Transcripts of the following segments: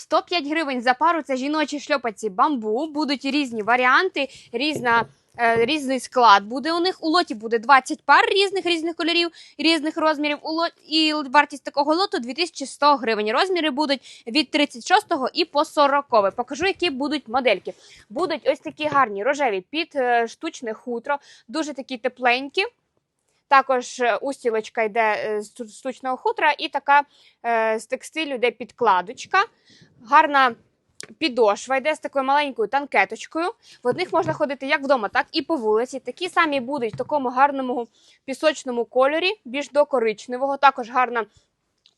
105 гривень за пару це жіночі шльопаці бамбу. Будуть різні варіанти, різна. е, Різний склад буде у них. У лоті буде 20 пар різних різних кольорів, різних розмірів. У лот і вартість такого лоту 2100 гривень. Розміри будуть від 36 і по 40. Покажу, які будуть модельки. Будуть ось такі гарні рожеві під е, штучне хутро, дуже такі тепленькі. Також е, устілочка йде е, з штучного хутра, і така е, з текстилю йде підкладочка. Гарна підошва йде з такою маленькою танкеточкою. В одних можна ходити як вдома, так і по вулиці. Такі самі будуть в такому гарному пісочному кольорі, більш до коричневого. Також гарна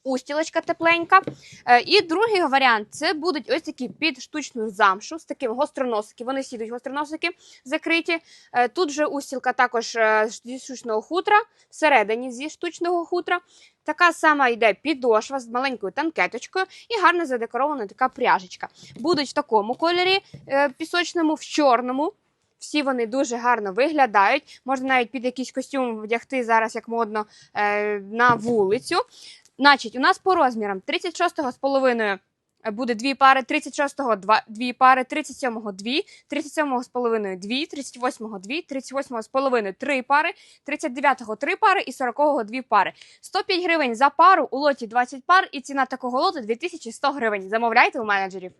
устілочка тепленька. Е, І другий варіант це будуть ось такі під штучну замшу з таким гостроносики. Вони всі йдуть гостроносики закриті. Е, Тут же устілка також е, зі штучного хутра, всередині зі штучного хутра. Така сама йде підошва з маленькою танкеточкою і гарно задекорована така пряжечка. Будуть в такому кольорі пісочному, в чорному. Всі вони дуже гарно виглядають. Можна навіть під якийсь костюм вдягти зараз, як модно, на вулицю. Значить, у нас по розмірам 36-го з половиною е, буде дві пари, 36-го два, дві пари, 37-го дві, 37-го з половиною дві, 38-го дві, 38-го з половиною три пари, 39-го три пари і 40-го дві пари. 105 гривень за пару, у лоті 20 пар і ціна такого лоту 2100 гривень. Замовляйте у менеджерів.